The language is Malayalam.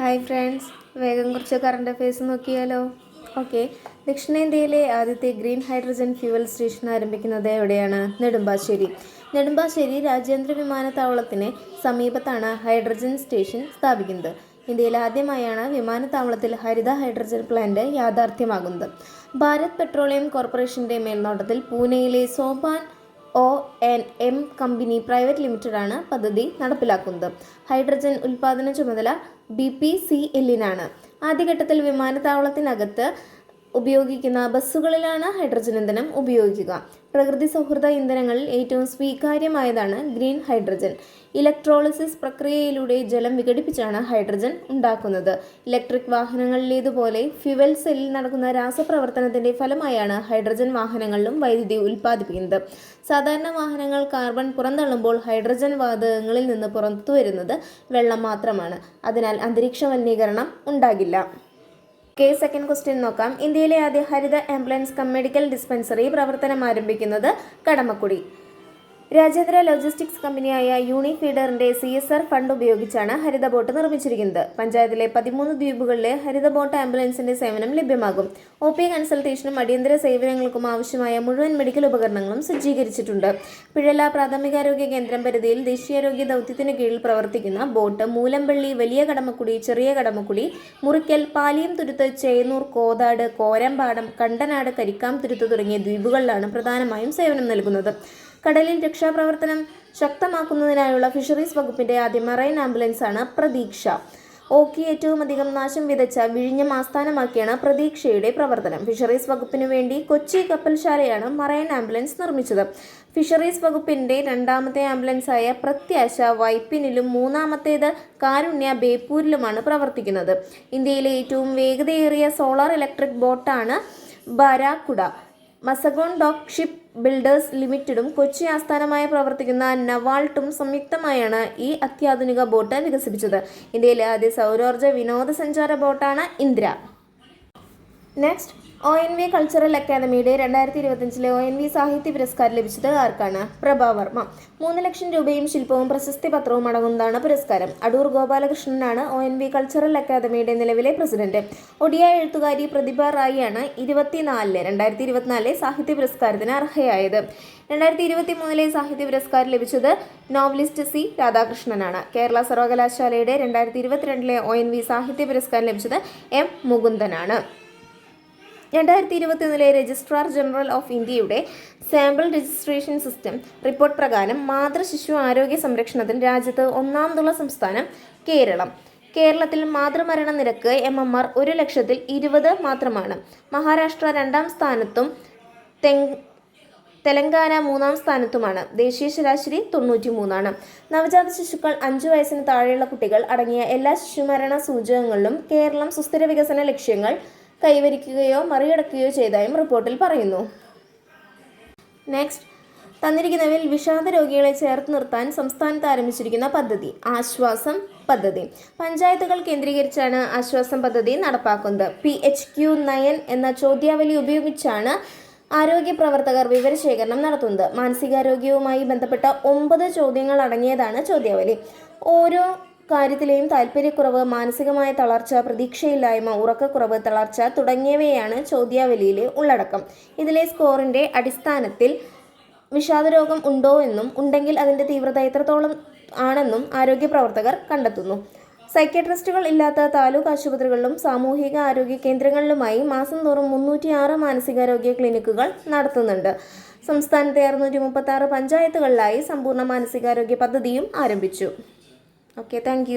ഹായ് ഫ്രണ്ട്സ് വേഗം കുറച്ച് കറണ്ട് അഫയേഴ്സ് നോക്കിയാലോ? ഓക്കെ ദക്ഷിണേന്ത്യയിലെ ആദ്യത്തെ ഗ്രീൻ ഹൈഡ്രജൻ ഫ്യൂവൽ സ്റ്റേഷൻ ആരംഭിക്കുന്നത് എവിടെയാണ്? നെടുമ്പാശ്ശേരി. നെടുമ്പാശ്ശേരി രാജ്യാന്തര വിമാനത്താവളത്തിന് സമീപത്താണ് ഹൈഡ്രജൻ സ്റ്റേഷൻ സ്ഥാപിക്കുന്നത്. ഇന്ത്യയിൽ ആദ്യമായാണ് വിമാനത്താവളത്തിൽ ഹരിത ഹൈഡ്രജൻ പ്ലാന്റ് യാഥാർത്ഥ്യമാകുന്നത്. ഭാരത് പെട്രോളിയം കോർപ്പറേഷന്റെ മേൽനോട്ടത്തിൽ പൂനെയിലെ Sopan O N M company private ലിമിറ്റഡാണ് പദ്ധതി നടപ്പിലാക്കുന്നത്. ഹൈഡ്രജൻ ഉൽപ്പാദന ചുമതല ബി പി സി എല്ലിനാണ് ആദ്യഘട്ടത്തിൽ വിമാനത്താവളത്തിനകത്ത് ഉപയോഗിക്കുന്ന ബസ്സുകളിലാണ് ഹൈഡ്രജൻ ഇന്ധനം ഉപയോഗിക്കുക. പ്രകൃതി സൗഹൃദ ഇന്ധനങ്ങളിൽ ഏറ്റവും സ്വീകാര്യമായതാണ് ഗ്രീൻ ഹൈഡ്രജൻ. ഇലക്ട്രോളിസിസ് പ്രക്രിയയിലൂടെ ജലം വിഘടിപ്പിച്ചാണ് ഹൈഡ്രജൻ ഉണ്ടാക്കുന്നത്. ഇലക്ട്രിക് വാഹനങ്ങളിലേതുപോലെ ഫ്യുവൽ സെല്ലിൽ നടക്കുന്ന രാസപ്രവർത്തനത്തിന്റെ ഫലമായാണ് ഹൈഡ്രജൻ വാഹനങ്ങളിലും വൈദ്യുതി ഉൽപ്പാദിപ്പിക്കുന്നത്. സാധാരണ വാഹനങ്ങൾ കാർബൺ പുറന്തള്ളുമ്പോൾ ഹൈഡ്രജൻ വാതകങ്ങളിൽ നിന്ന് പുറത്തു വരുന്നത് വെള്ളം മാത്രമാണ്. അതിനാൽ അന്തരീക്ഷ മലിനീകരണം ഉണ്ടാകില്ല. കെ സെക്കൻഡ് ക്വസ്റ്റ്യൻ നോക്കാം. ഇന്ത്യയിലെ ആദ്യ ഹരിത ആംബുലൻസ് കം മെഡിക്കൽ ഡിസ്പെൻസറി പ്രവർത്തനം ആരംഭിക്കുന്നത് കടമക്കുടി. രാജ്യാന്തര ലോജിസ്റ്റിക്സ് കമ്പനിയായ യൂണിഫീഡറിന്റെ സി എസ് ആർ ഫണ്ട് ഉപയോഗിച്ചാണ് ഹരിത ബോട്ട് നിർമ്മിച്ചിരിക്കുന്നത്. പഞ്ചായത്തിലെ പതിമൂന്ന് ദ്വീപുകളിലെ ഹരിത ബോട്ട് ആംബുലൻസിന്റെ സേവനം ലഭ്യമാകും. ഒ പി കൺസൾട്ടേഷനും അടിയന്തര സേവനങ്ങൾക്കും ആവശ്യമായ മുഴുവൻ മെഡിക്കൽ ഉപകരണങ്ങളും സജ്ജീകരിച്ചിട്ടുണ്ട്. പിഴല പ്രാഥമികാരോഗ്യ കേന്ദ്രം പരിധിയിൽ ദേശീയാരോഗ്യ ദൗത്യത്തിന് കീഴിൽ പ്രവർത്തിക്കുന്ന ബോട്ട് മൂലമ്പള്ളി വലിയ കടമക്കുടി ചെറിയ കടമക്കുടി മുറിക്കൽ പാലിയം തുരുത്ത് ചേന്നൂർ കോതാട് കോരമ്പാടം കണ്ടനാട് കരിക്കാം തുരുത്ത് തുടങ്ങിയ ദ്വീപുകളിലാണ് പ്രധാനമായും സേവനം നൽകുന്നത്. കടലിൽ രക്ഷാപ്രവർത്തനം ശക്തമാക്കുന്നതിനായുള്ള ഫിഷറീസ് വകുപ്പിന്റെ ആദ്യ മറൈൻ ആംബുലൻസാണ് പ്രതീക്ഷ. ഓക്കി ഏറ്റവും അധികം നാശം വിതച്ച വിഴിഞ്ഞം ആസ്ഥാനമാക്കിയാണ് പ്രതീക്ഷയുടെ പ്രവർത്തനം. ഫിഷറീസ് വകുപ്പിനു വേണ്ടി കൊച്ചി കപ്പൽശാലയാണ് മറൈൻ ആംബുലൻസ് നിർമ്മിച്ചത്. ഫിഷറീസ് വകുപ്പിന്റെ രണ്ടാമത്തെ ആംബുലൻസായ പ്രത്യാശ വൈപ്പിനിലും മൂന്നാമത്തേത് കാരുണ്യ ബേപ്പൂരിലുമാണ് പ്രവർത്തിക്കുന്നത്. ഇന്ത്യയിലെ ഏറ്റവും വേഗതയേറിയ സോളാർ ഇലക്ട്രിക് ബോട്ടാണ് Barracuda Mazagon dock ship builders ലിമിറ്റഡും Kochi ആസ്ഥാനമായി പ്രവർത്തിക്കുന്ന നവാൾട്ടും സംയുക്തമായാണ് ഈ അത്യാധുനിക ബോട്ട് വികസിപ്പിച്ചത്. ഇന്ത്യയിലെ ആദ്യ സൗരോർജ വിനോദസഞ്ചാര ബോട്ടാണ് Indra. Next O N V cultural അക്കാദമിയുടെ രണ്ടായിരത്തി ഇരുപത്തഞ്ചിലെ ഒ എൻ വി സാഹിത്യ പുരസ്കാരം ലഭിച്ചത് ആർക്കാണ്? പ്രഭാവർമ്മ മൂന്ന് ലക്ഷം രൂപയും ശില്പവും പ്രശസ്തി പത്രവും അടങ്ങുന്നതാണ് പുരസ്കാരം. അടൂർ ഗോപാലകൃഷ്ണനാണ് ഒ എൻ വി കൾച്ചറൽ അക്കാദമിയുടെ നിലവിലെ പ്രസിഡന്റ്. ഒഡിയ എഴുത്തുകാരി പ്രതിഭ റായിയാണ് ഇരുപത്തിനാലിൽ രണ്ടായിരത്തി ഇരുപത്തിനാലിലെ സാഹിത്യ പുരസ്കാരത്തിന് അർഹയായത്. രണ്ടായിരത്തി ഇരുപത്തി മൂന്നിലെ സാഹിത്യ പുരസ്കാരം ലഭിച്ചത് നോവലിസ്റ്റ് സി രാധാകൃഷ്ണനാണ്. കേരള സർവകലാശാലയുടെ രണ്ടായിരത്തി ഇരുപത്തിരണ്ടിലെ ഒ എൻ വി സാഹിത്യ പുരസ്കാരം ലഭിച്ചത് എം മുകുന്ദനാണ്. രണ്ടായിരത്തി ഇരുപത്തിയൊന്നിലെ രജിസ്ട്രാർ ജനറൽ ഓഫ് ഇന്ത്യയുടെ സാമ്പിൾ രജിസ്ട്രേഷൻ സിസ്റ്റം റിപ്പോർട്ട് പ്രകാരം മാതൃശിശു ആരോഗ്യ സംരക്ഷണത്തിൽ രാജ്യത്ത് ഒന്നാമതുള്ള സംസ്ഥാനം കേരളം. കേരളത്തിൽ മാതൃമരണ നിരക്ക് എം എം ആർ ഒരു ലക്ഷത്തിൽ ഇരുപത് മാത്രമാണ്. മഹാരാഷ്ട്ര രണ്ടാം സ്ഥാനത്തും തെങ് തെലങ്കാന മൂന്നാം സ്ഥാനത്തുമാണ്. ദേശീയ ശരാശരി തൊണ്ണൂറ്റി മൂന്നാണ് നവജാത ശിശുക്കൾ അഞ്ചു വയസ്സിന് താഴെയുള്ള കുട്ടികൾ അടങ്ങിയ എല്ലാ ശിശുമരണ സൂചകങ്ങളിലും കേരളം സുസ്ഥിര വികസന ലക്ഷ്യങ്ങൾ കൈവരിക്കുകയോ മറികടക്കുകയോ ചെയ്തതായും റിപ്പോർട്ടിൽ പറയുന്നു. നെക്സ്റ്റ് തന്നിരിക്കുന്നവയിൽ വിഷാദ രോഗികളെ ചേർത്ത് നിർത്താൻ സംസ്ഥാനത്ത് ആരംഭിച്ചിരിക്കുന്ന പദ്ധതി ആശ്വാസം പദ്ധതി. പഞ്ചായത്തുകൾ കേന്ദ്രീകരിച്ചാണ് ആശ്വാസം പദ്ധതി നടപ്പാക്കുന്നത്. പി എച്ച് ക്യു നയൻ എന്ന ചോദ്യാവലി ഉപയോഗിച്ചാണ് ആരോഗ്യ പ്രവർത്തകർ വിവരശേഖരണം നടത്തുന്നത്. മാനസികാരോഗ്യവുമായി ബന്ധപ്പെട്ട ഒമ്പത് ചോദ്യങ്ങൾ അടങ്ങിയതാണ് ചോദ്യാവലി. ഓരോ കാര്യത്തിലെയും താല്പര്യക്കുറവ് മാനസികമായ തളർച്ച പ്രതീക്ഷയില്ലായ്മ ഉറക്കക്കുറവ് തളർച്ച തുടങ്ങിയവയാണ് ചോദ്യാവലിയിലെ ഉള്ളടക്കം. ഇതിലെ സ്കോറിന്റെ അടിസ്ഥാനത്തിൽ വിഷാദരോഗം ഉണ്ടോ എന്നും ഉണ്ടെങ്കിൽ അതിന്റെ തീവ്രത എത്രത്തോളം ആണെന്നും ആരോഗ്യ പ്രവർത്തകർ കണ്ടെത്തുന്നു. സൈക്യാട്രിസ്റ്റുകൾ ഇല്ലാത്ത താലൂക്ക് ആശുപത്രികളിലും സാമൂഹിക ആരോഗ്യ കേന്ദ്രങ്ങളിലുമായി മാസം തോറും മുന്നൂറ്റിയാറ് മാനസികാരോഗ്യ ക്ലിനിക്കുകൾ നടത്തുന്നുണ്ട്. സംസ്ഥാനത്തെ അറുന്നൂറ്റി മുപ്പത്തി പഞ്ചായത്തുകളിലായി സമ്പൂർണ മാനസികാരോഗ്യ പദ്ധതിയും ആരംഭിച്ചു. Okay thank